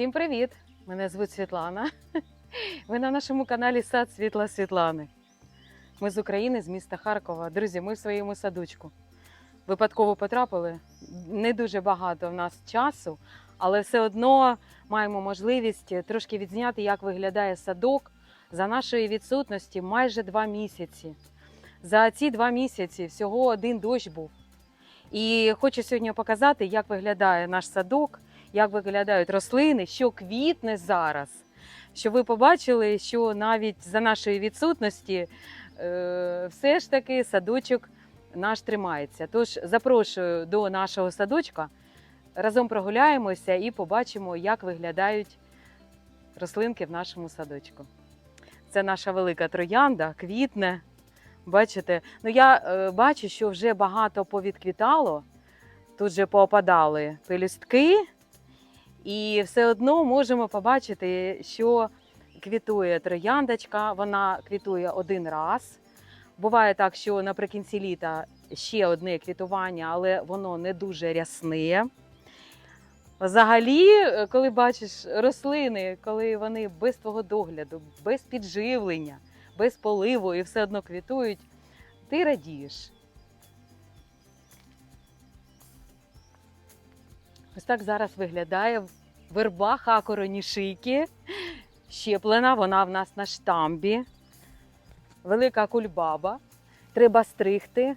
Всім привіт! Мене звуть Світлана. Ви на нашому каналі Сад Світла Світлани. Ми з України, з міста Харкова. Друзі, ми в своєму садочку. Випадково потрапили. Не дуже багато в нас часу, але все одно маємо можливість трошки відзняти, як виглядає садок за нашої відсутності майже два місяці. За ці два місяці всього один дощ був. І хочу сьогодні показати, як виглядає наш садок, як виглядають рослини, що квітне зараз. Щоб ви побачили, що навіть за нашої відсутності е, все ж таки садочок наш тримається. Тож запрошую до нашого садочка, разом прогуляємося і побачимо, як виглядають рослинки в нашому садочку. Це наша велика троянда, квітне. Бачите, ну я е, бачу, що вже багато повідквітало. Тут же поопадали пелюстки, і все одно можемо побачити, що квітує трояндочка. Вона квітує один раз. Буває так, що наприкінці літа ще одне квітування, але воно не дуже рясне. Взагалі, коли бачиш рослини, коли вони без твого догляду, без підживлення, без поливу і все одно квітують, ти радієш. Ось так зараз виглядає верба хакоронішийки. Щеплена, вона в нас на штамбі. Велика кульбаба. Треба стригти.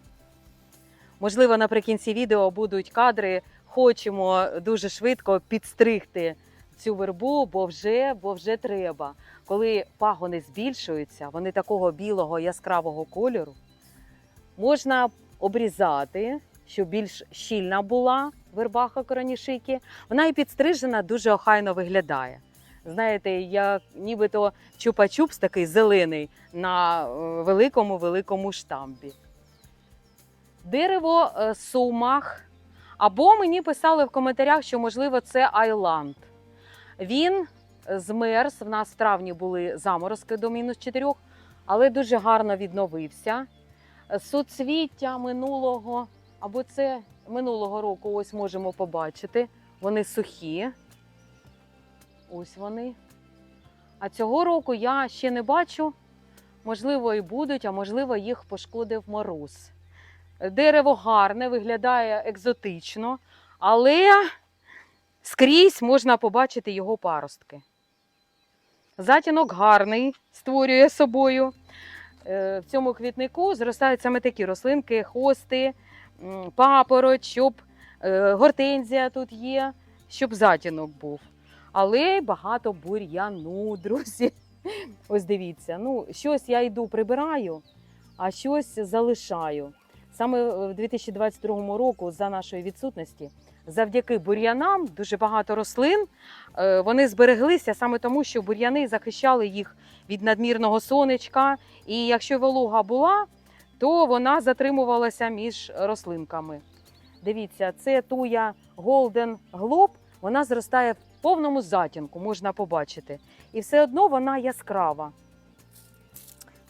Можливо, наприкінці відео будуть кадри. Хочемо дуже швидко підстригти цю вербу, бо вже, бо вже треба. Коли пагони збільшуються, вони такого білого яскравого кольору, можна обрізати, щоб більш щільна була вербаха коронішики. Вона і підстрижена дуже охайно виглядає. Знаєте, як нібито чупа-чупс такий зелений на великому великому штамбі. Дерево е, сумах. Або мені писали в коментарях, що можливо це Айланд. Він змерз. В нас в травні були заморозки до мінус 4, але дуже гарно відновився. Суцвіття минулого, або це минулого року, ось можемо побачити. Вони сухі. Ось вони. А цього року я ще не бачу. Можливо, і будуть, а можливо, їх пошкодив мороз. Дерево гарне, виглядає екзотично, але скрізь можна побачити його паростки. Затінок гарний, створює собою. Е, В цьому квітнику зростають саме такі рослинки, хости, папороть, щоб е, гортензія тут є, щоб затінок був. Але багато бур'яну, друзі. Ось дивіться, ну, щось я йду прибираю, а щось залишаю. Саме в 2022 року, за нашої відсутності, завдяки бур'янам, дуже багато рослин е, вони збереглися саме тому, що бур'яни захищали їх від надмірного сонечка. І якщо волога була, то вона затримувалася між рослинками. Дивіться, це туя Golden Globe, вона зростає в повному затінку, можна побачити. І все одно вона яскрава.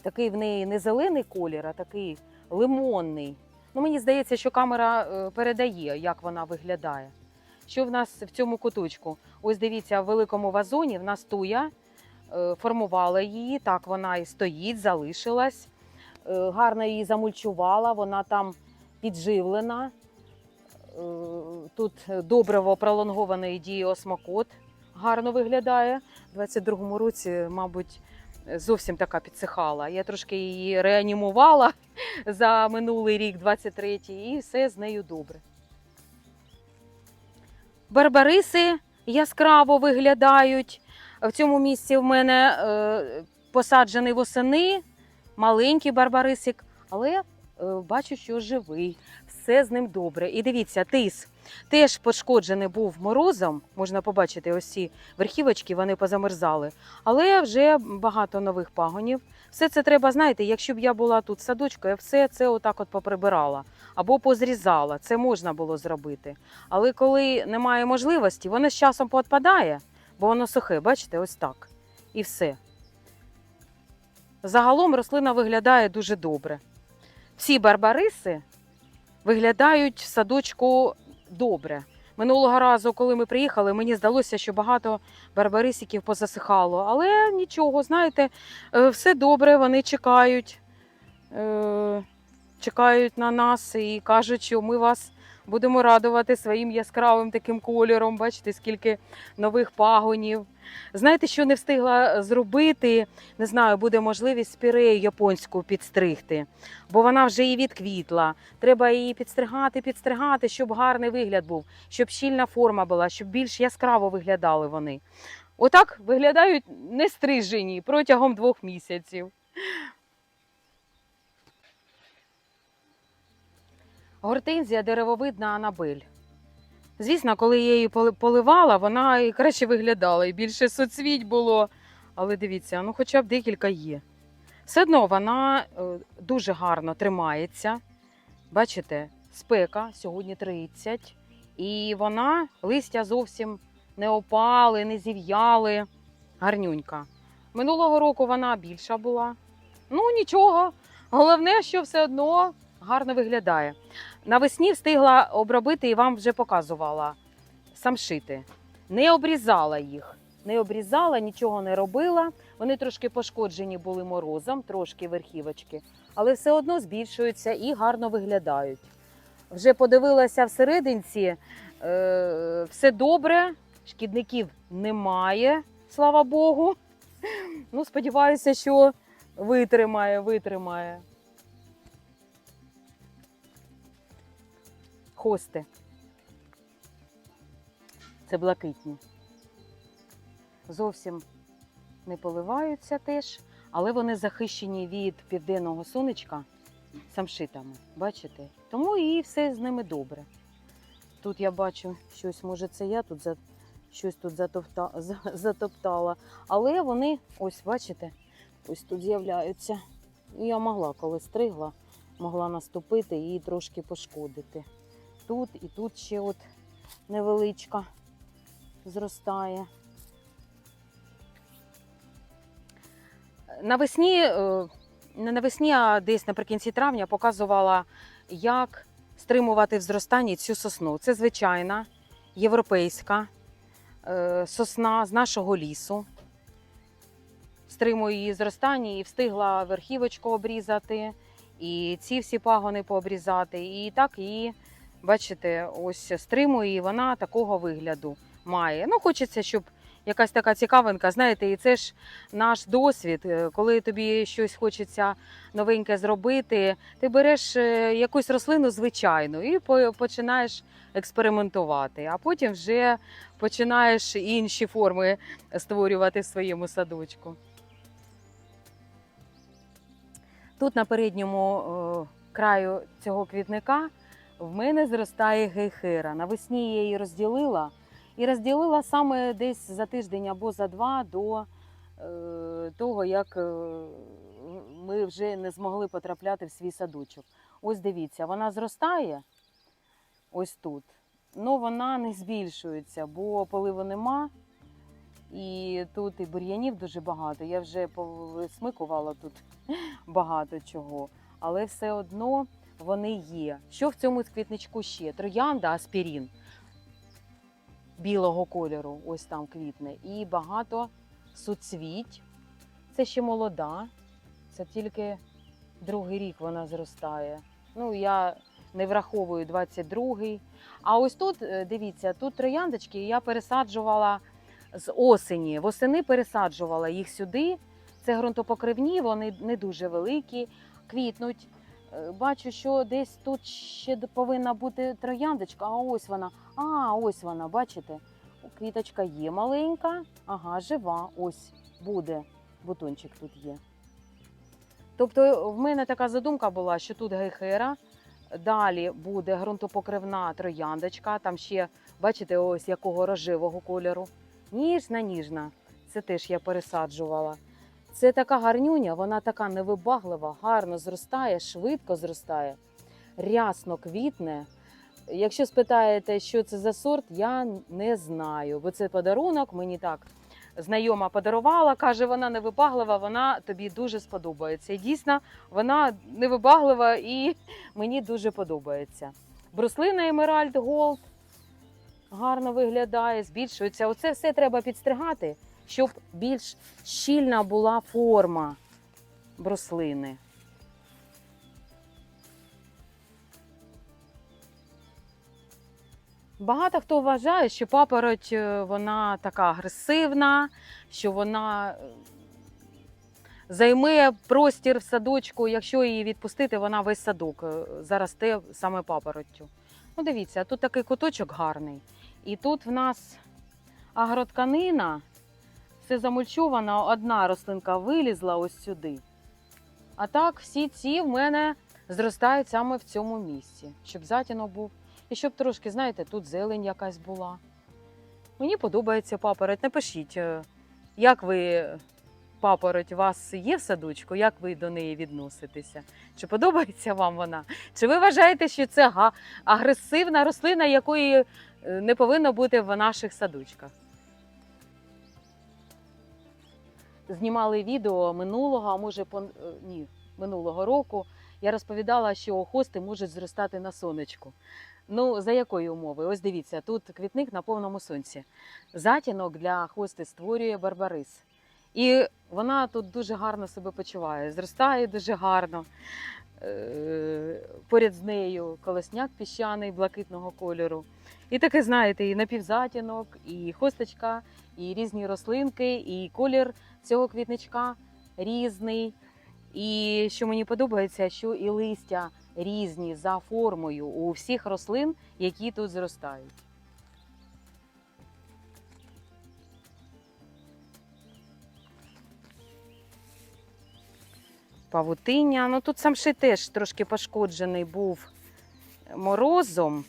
Такий в неї не зелений колір, а такий лимонний. Ну, мені здається, що камера е, передає, як вона виглядає. Що в нас в цьому куточку? Ось дивіться, в великому вазоні в нас туя е, формувала її. Так вона і стоїть, залишилась. Е, Гарно її замульчувала, вона там підживлена. Е, Тут добриво пролонгованої дії осмокот гарно виглядає. У 22-му році, мабуть, зовсім така підсихала. Я трошки її реанімувала за минулий рік, 23-й, і все з нею добре. Барбариси яскраво виглядають. В цьому місці в мене е, посаджений восени, маленький барбарисик, але е, бачу, що живий. Все з ним добре. І дивіться, тис теж пошкоджений був морозом. Можна побачити ось ці верхівочки, вони позамерзали. Але вже багато нових пагонів. Все це треба, знаєте, якщо б я була тут садочку, я все це отак от поприбирала або позрізала. Це можна було зробити. Але коли немає можливості, воно з часом поотпадає, бо воно сухе, бачите, ось так. І все. Загалом рослина виглядає дуже добре. Всі барбариси виглядають в садочку добре. Минулого разу, коли ми приїхали, мені здалося, що багато барбарисиків позасихало. Але нічого, знаєте, е, все добре, вони чекають, е, чекають на нас і кажуть, що ми вас будемо радувати своїм яскравим таким кольором. Бачите, скільки нових пагонів. Знаєте, що не встигла зробити? Не знаю, буде можливість спірею японську підстригти, бо вона вже і відквітла. Треба її підстригати, підстригати, щоб гарний вигляд був, щоб щільна форма була, щоб більш яскраво виглядали вони. Отак виглядають нестрижені протягом двох місяців. Гортензія деревовидна Анабель. Звісно, коли я її поливала, вона і краще виглядала, і більше соцвіть було. Але дивіться, ну хоча б декілька є. Все одно вона е, дуже гарно тримається. Бачите, спека сьогодні 30, і вона листя зовсім не опали, не зів'яли. Гарнюнька. Минулого року вона більша була. Ну нічого. Головне, що все одно гарно виглядає. Навесні встигла обробити і вам вже показувала самшити. Не обрізала їх, не обрізала, нічого не робила. Вони трошки пошкоджені були морозом, трошки верхівочки, але все одно збільшуються і гарно виглядають. Вже подивилася всерединці, е, все добре, шкідників немає, слава Богу. Ну, сподіваюся, що витримає, витримає. Хости. Це блакитні. Зовсім не поливаються теж, але вони захищені від південного сонечка самшитами. Бачите? Тому і все з ними добре. Тут я бачу щось, може, це я тут за... щось тут затовта... за- затоптала. Але вони, ось бачите, ось тут з'являються. Я могла, коли стригла, могла наступити і трошки пошкодити тут і тут ще от невеличка зростає. Навесні, е, не навесні, а десь наприкінці травня показувала, як стримувати в зростанні цю сосну. Це звичайна європейська е, сосна з нашого лісу. Стримую її зростання і встигла верхівочку обрізати, і ці всі пагони пообрізати. І так її Бачите, ось стримує, і вона такого вигляду має. Ну, хочеться, щоб якась така цікавинка, знаєте, і це ж наш досвід. Е, Коли тобі щось хочеться новеньке зробити, ти береш е, якусь рослину звичайну і починаєш експериментувати, а потім вже починаєш інші форми створювати в своєму садочку. Тут на передньому е, краю цього квітника в мене зростає гейхера. Навесні я її розділила і розділила саме десь за тиждень або за два до е, того, як е, ми вже не змогли потрапляти в свій садочок. Ось дивіться, вона зростає ось тут, але вона не збільшується, бо поливу нема. І тут і бур'янів дуже багато. Я вже повисмикувала тут багато чого, але все одно вони є. Що в цьому квітничку ще? Троянда, аспірін білого кольору, ось там квітне, і багато суцвіть. Це ще молода, це тільки другий рік вона зростає. Ну, я не враховую 22-й. А ось тут, е, дивіться, тут трояндочки я пересаджувала з осені. Восени пересаджувала їх сюди. Це ґрунтопокривні, вони не дуже великі, квітнуть. Е, Бачу, що десь тут ще повинна бути трояндочка, а ось вона. А, ось вона, бачите? Квіточка є маленька, ага, жива, ось буде. Бутончик тут є. Тобто, в мене така задумка була, що тут гейхера, далі буде ґрунтопокривна трояндочка, там ще, бачите, ось якого рожевого кольору. Ніжна, ніжна. Це теж я пересаджувала. Це така гарнюня, вона така невибаглива, гарно зростає, швидко зростає, рясно квітне. Якщо спитаєте, що це за сорт, я не знаю, бо це подарунок. Мені так знайома подарувала, каже, вона невибаглива, вона тобі дуже сподобається. І дійсно, вона невибаглива і мені дуже подобається. Бруслина Emerald Gold гарно виглядає, збільшується. Оце все треба підстригати, щоб більш щільна була форма бруслини. Багато хто вважає, що папороть е, вона така агресивна, що вона е, займе простір в садочку. Якщо її відпустити, вона весь садок е, заросте саме папороттю. Ну, дивіться, тут такий куточок гарний. І тут в нас агротканина, все замульчовано, одна рослинка вилізла ось сюди. А так, всі ці в мене зростають саме в цьому місці, щоб затінок був. І щоб трошки, знаєте, тут зелень якась була. Мені подобається папороть. Напишіть, е, як ви папороть у вас є в садочку, як ви до неї відноситеся? Чи подобається вам вона? Чи ви вважаєте, що це агресивна рослина, якої е, не повинно бути в наших садочках? Знімали відео минулого, а може пон- е, ні, минулого року. Я розповідала, що хости можуть зростати на сонечку. Ну, за якої умови? Ось дивіться, тут квітник на повному сонці. Затінок для хости створює барбарис. І вона тут дуже гарно себе почуває, зростає дуже гарно. Е, Поряд з нею колосняк піщаний блакитного кольору. І таке, знаєте, і напівзатінок, і хосточка, і різні рослинки, і колір цього квітничка різний. І що мені подобається, що і листя різні за формою у всіх рослин, які тут зростають. Павутиння. Ну тут самшит теж трошки пошкоджений був морозом.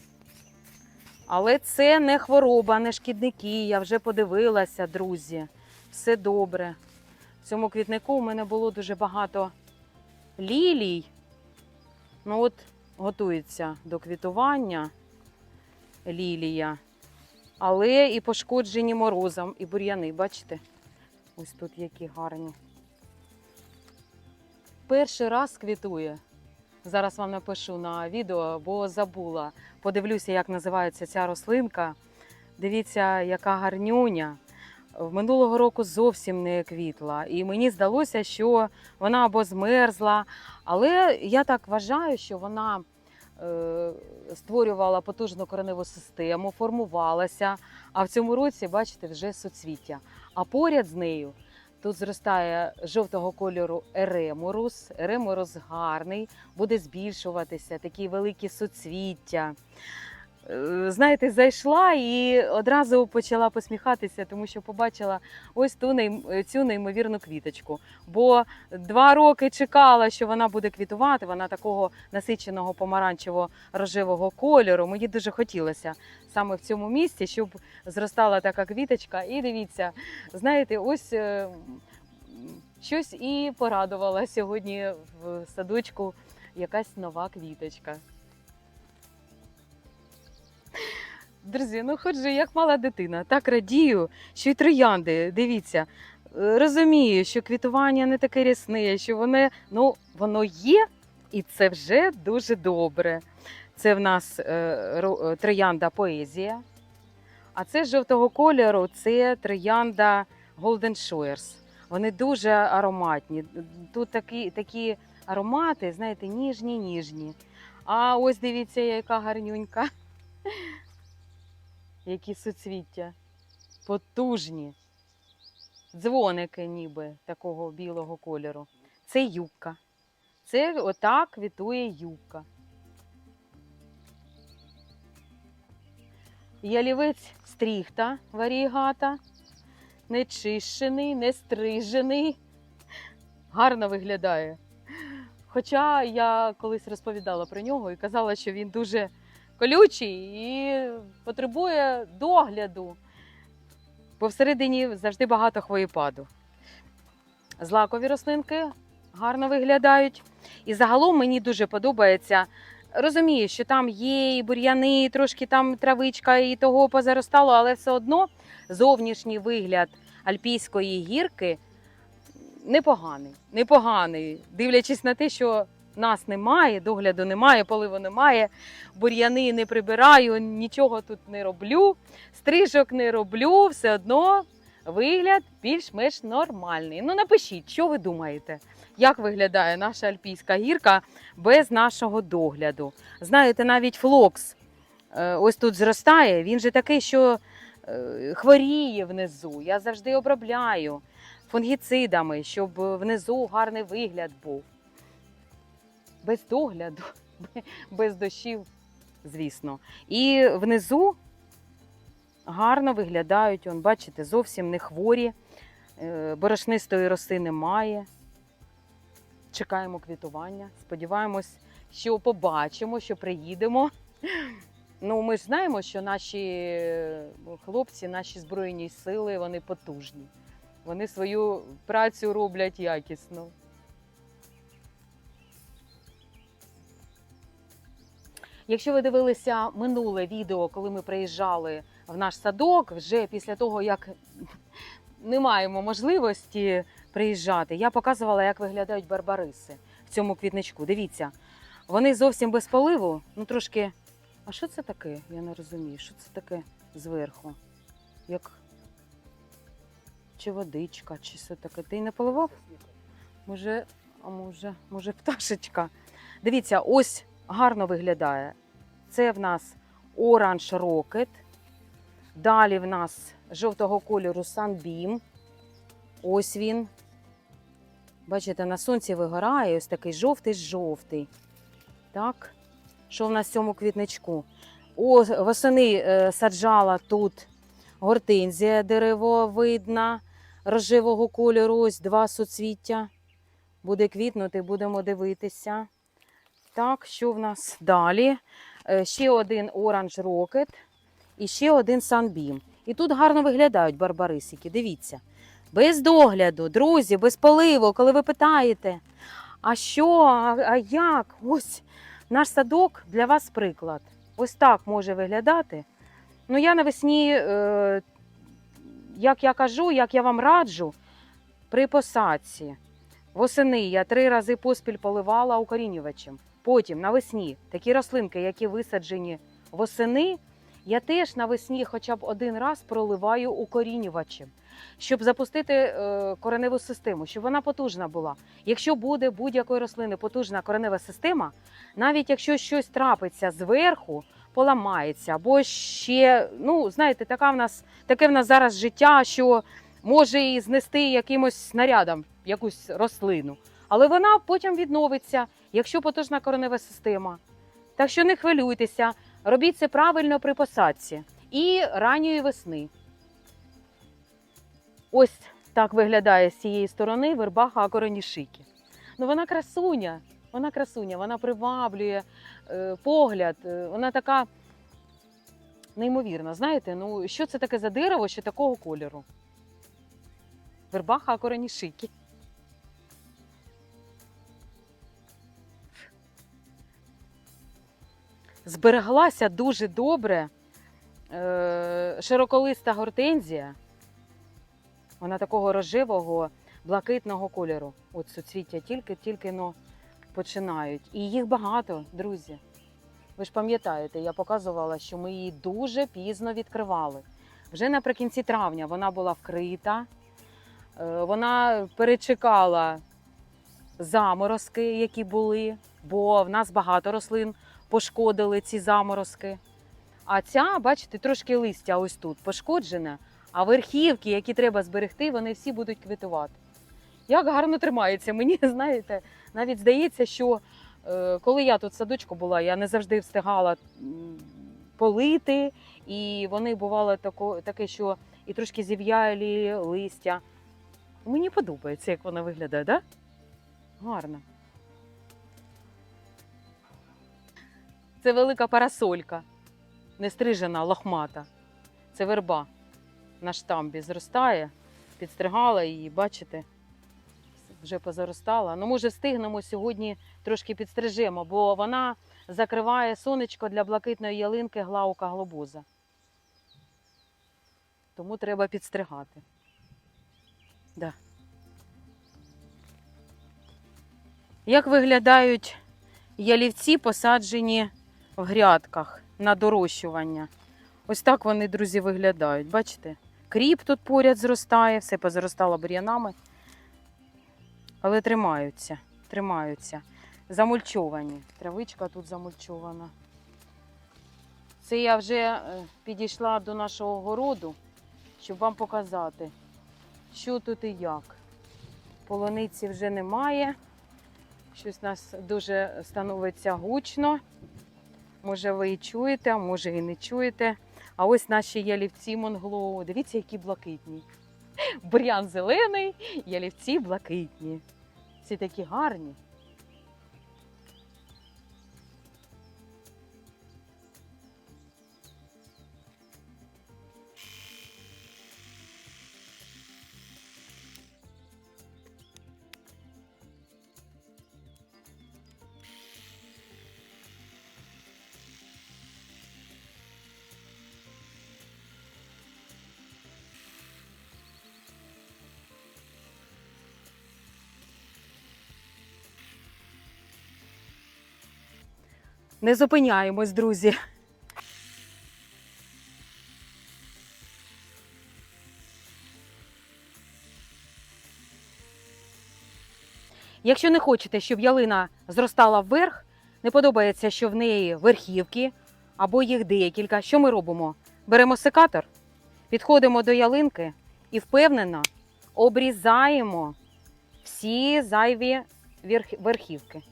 Але це не хвороба, не шкідники. Я вже подивилася, друзі. Все добре. В цьому квітнику у мене було дуже багато лілій. Ну от готується до квітування лілія. Але і пошкоджені морозом, і бур'яни, бачите? Ось тут які гарні. Перший раз квітує. Зараз вам напишу на відео, бо забула. Подивлюся, як називається ця рослинка. Дивіться, яка гарнюня. Минулого року зовсім не квітла. І мені здалося, що вона або змерзла. Але я так вважаю, що вона е, створювала потужну кореневу систему, формувалася. А в цьому році, бачите, вже суцвіття. А поряд з нею тут зростає жовтого кольору еремурус. Еремурус гарний, буде збільшуватися, такі великі суцвіття. Е, Знаєте, зайшла і одразу почала посміхатися, тому що побачила ось ту нейм- цю неймовірну квіточку. Бо два роки чекала, що вона буде квітувати. Вона такого насиченого помаранчево-рожевого кольору. Мені дуже хотілося саме в цьому місці, щоб зростала така квіточка. І дивіться, знаєте, ось е, щось і порадувала сьогодні в садочку якась нова квіточка. Друзі, ну ходжу, як мала дитина, так радію, що й троянди, дивіться, е, розумію, що квітування не таке рясне, що воно, ну, воно є, і це вже дуже добре. Це в нас е, е, троянда поезія. А це жовтого кольору це троянда Golden Shores. Вони дуже ароматні. Тут такі, такі аромати, знаєте, ніжні, ніжні. А ось дивіться, яка гарнюнька. Які суцвіття. Потужні. Дзвоники ніби такого білого кольору. Це юбка. Це отак квітує юбка. Ялівець стріхта варігата. Не чищений, не стрижений. Гарно виглядає. Хоча я колись розповідала про нього і казала, що він дуже колючий і потребує догляду. Бо всередині завжди багато хвоєпаду. Злакові рослинки гарно виглядають. І загалом мені дуже подобається. Розумію, що там є і бур'яни, і трошки там травичка, і того позаростало, але все одно зовнішній вигляд альпійської гірки непоганий. Непоганий, дивлячись на те, що нас немає, догляду немає, поливу немає, бур'яни не прибираю, нічого тут не роблю, стрижок не роблю, все одно вигляд більш-менш нормальний. Ну напишіть, що ви думаєте, як виглядає наша альпійська гірка без нашого догляду. Знаєте, навіть флокс е, ось тут зростає, він же такий, що е, хворіє внизу. Я завжди обробляю фунгіцидами, щоб внизу гарний вигляд був. Без догляду, без дощів, звісно. І внизу гарно виглядають, он, бачите, зовсім не хворі, е, борошнистої роси немає. Чекаємо квітування. Сподіваємось, що побачимо, що приїдемо. Ну, ми ж знаємо, що наші е, хлопці, наші збройні сили, вони потужні. Вони свою працю роблять якісно. Якщо ви дивилися минуле відео, коли ми приїжджали в наш садок, вже після того, як не маємо можливості приїжджати, я показувала, як виглядають барбариси в цьому квітничку. Дивіться, вони зовсім без поливу, ну трошки. А що це таке? Я не розумію. Що це таке зверху? Як чи водичка, чи що таке? Ти не поливав? Може, а може, може, пташечка. Дивіться, ось гарно виглядає. Це в нас оранж рокет. Далі в нас жовтого кольору Sunbeam. Ось він. Бачите, на сонці вигорає ось такий жовтий-жовтий. Так. Що в нас в цьому квітничку? О, восени е, саджала тут гортензія деревовидна, рожевого кольору, ось два суцвіття. Буде квітнути, будемо дивитися. Так, що в нас далі? Е, Ще один оранж рокет і ще один Sunbeam. І тут гарно виглядають барбарисики. Дивіться. Без догляду, друзі, без поливу, коли ви питаєте, а що, а, а як? Ось наш садок для вас приклад. Ось так може виглядати. Ну, я навесні, е, як я кажу, як я вам раджу, при посадці. Восени я три рази поспіль поливала укорінювачем. Потім навесні такі рослинки, які висаджені восени, я теж навесні хоча б один раз проливаю укорінювачем, щоб запустити е, кореневу систему, щоб вона потужна була. Якщо буде будь-якої рослини потужна коренева система, навіть якщо щось трапиться зверху, поламається, або ще, ну знаєте, така в нас таке в нас зараз життя, що може і знести якимось снарядом якусь рослину. Але вона потім відновиться, якщо потужна коренева система. Так що не хвилюйтеся, робіть це правильно при посадці і ранньої весни. Ось так виглядає з цієї сторони вербаха акоронішики. Ну вона красуня, вона красуня, вона приваблює е, погляд, е, вона така неймовірна. Знаєте, ну що це таке за дерево, що такого кольору? Вербаха акоронішики. Збереглася дуже добре е, широколиста гортензія. Вона такого рожевого, блакитного кольору. От суцвіття тільки-тільки но починають. І їх багато, друзі. Ви ж пам'ятаєте, я показувала, що ми її дуже пізно відкривали. Вже наприкінці травня вона була вкрита, е, вона перечекала заморозки, які були, бо в нас багато рослин пошкодили ці заморозки. А ця, бачите, трошки листя ось тут пошкоджене, а верхівки, які треба зберегти, вони всі будуть квітувати. Як гарно тримається, мені знаєте, навіть здається, що е, коли я тут в садочку була, я не завжди встигала полити, і вони бувало тако, таке, що і трошки зів'ялі листя. Мені подобається, як вона виглядає, так? Да? Гарно. Це велика парасолька, не стрижена, лохмата. Це верба на штамбі зростає, підстригала її, бачите, вже позаростала. Ну, може, встигнемо сьогодні трошки підстрижемо, бо вона закриває сонечко для блакитної ялинки глаука глобуза. Тому треба підстригати. Да. Як виглядають ялівці посаджені в грядках на дорощування. Ось так вони, друзі, виглядають. Бачите? Кріп тут поряд зростає, все позаростало бур'янами. Але тримаються, тримаються. Замульчовані. Травичка тут замульчована. Це я вже е, підійшла до нашого городу, щоб вам показати, що тут і як. Полуниці вже немає. Щось у нас дуже становиться гучно. Може, ви і чуєте, а може і не чуєте. А ось наші ялівці Монглоу. Дивіться, які блакитні. Бур'ян зелений, ялівці блакитні. Всі такі гарні. Не зупиняємось, друзі. Якщо не хочете, щоб ялина зростала вверх, не подобається, що в неї верхівки або їх декілька. Що ми робимо? Беремо секатор, підходимо до ялинки і впевнено обрізаємо всі зайві верх- верхівки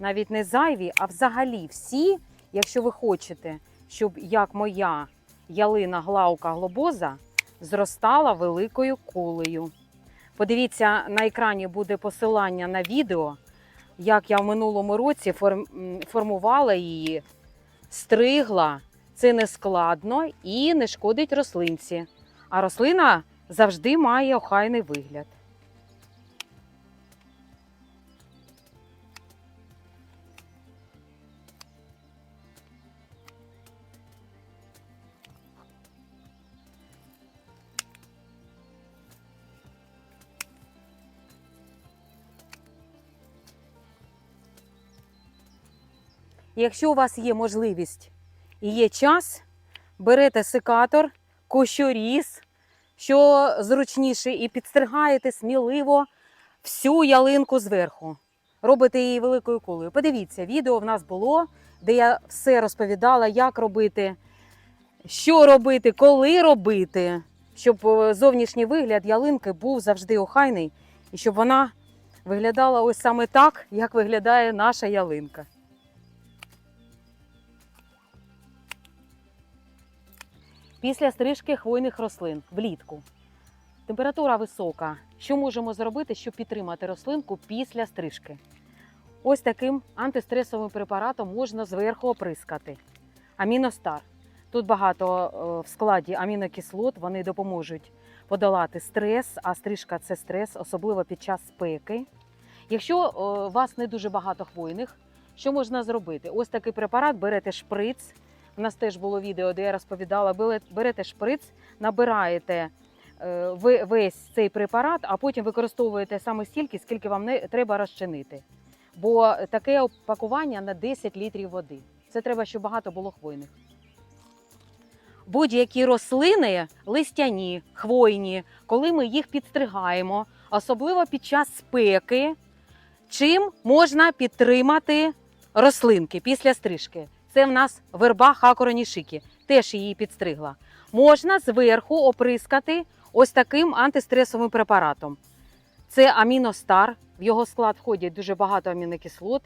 навіть не зайві, а взагалі всі, якщо ви хочете, щоб як моя ялина глаука глобоза зростала великою кулею. Подивіться, на екрані буде посилання на відео, як я в минулому році формувала її, стригла. Це не складно і не шкодить рослинці. А рослина завжди має охайний вигляд. Якщо у вас є можливість і є час, берете секатор, кощоріз, що зручніше, і підстригаєте сміливо всю ялинку зверху. Робите її великою кулею. Подивіться, відео в нас було, де я все розповідала, як робити, що робити, коли робити, щоб е, зовнішній вигляд ялинки був завжди охайний і щоб вона виглядала ось саме так, як виглядає наша ялинка. Після стрижки хвойних рослин влітку. Температура висока. Що можемо зробити, щоб підтримати рослинку після стрижки? Ось таким антистресовим препаратом можна зверху оприскати. Аміностар. Тут багато е, в складі амінокислот, вони допоможуть подолати стрес, а стрижка це стрес, особливо під час спеки. Якщо е, у вас не дуже багато хвойних, що можна зробити? Ось такий препарат берете шприц. У нас теж було відео, де я розповідала, берете шприц, набираєте е, весь цей препарат, а потім використовуєте саме стільки, скільки вам не треба розчинити. Бо таке опакування на 10 літрів води. Це треба, щоб багато було хвойних. Будь-які рослини листяні, хвойні, коли ми їх підстригаємо, особливо під час спеки, чим можна підтримати рослинки після стрижки? Це в нас верба хакоронішики, теж її підстригла. Можна зверху оприскати ось таким антистресовим препаратом. Це аміностар. В його склад входять дуже багато амінокислот.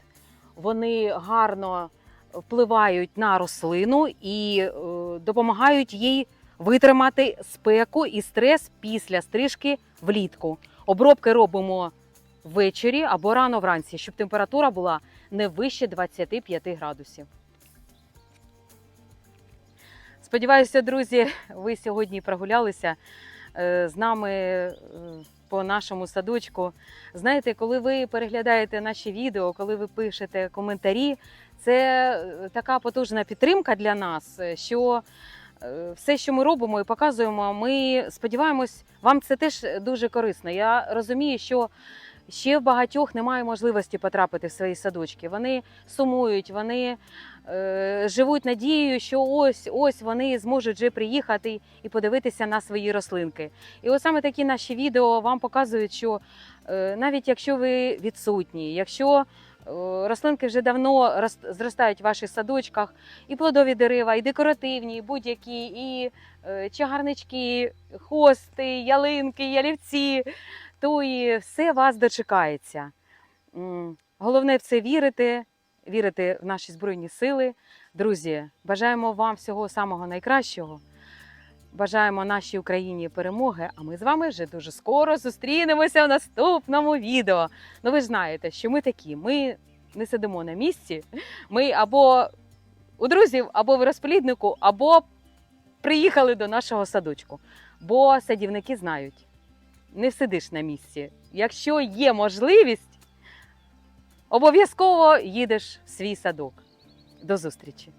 Вони гарно впливають на рослину і е, допомагають їй витримати спеку і стрес після стрижки влітку. Обробки робимо ввечері або рано вранці, щоб температура була не вище 25 градусів. Сподіваюся, друзі, ви сьогодні прогулялися е, з нами е, по нашому садочку. Знаєте, коли ви переглядаєте наші відео, коли ви пишете коментарі, це е, така потужна підтримка для нас, що все, що ми робимо і показуємо, ми сподіваємось, вам це теж дуже корисно. Я розумію, що Ще в багатьох немає можливості потрапити в свої садочки. Вони сумують, вони е, живуть надією, що ось ось вони зможуть вже приїхати і подивитися на свої рослинки. І от саме такі наші відео вам показують, що е, навіть якщо ви відсутні, якщо е, рослинки вже давно зростають в ваших садочках, і плодові дерева, і декоративні, і будь-які, і е, чагарнички, хости, ялинки, ялівці, то і все вас дочекається. Головне в це вірити, вірити в наші збройні сили. Друзі, бажаємо вам всього самого найкращого. Бажаємо нашій Україні перемоги. А ми з вами вже дуже скоро зустрінемося в наступному відео. Ну ви ж знаєте, що ми такі. Ми не сидимо на місці. Ми або у друзів, або в розпліднику, або приїхали до нашого садочку. Бо садівники знають, не сидиш на місці. Якщо є можливість, обов'язково їдеш в свій садок. До зустрічі!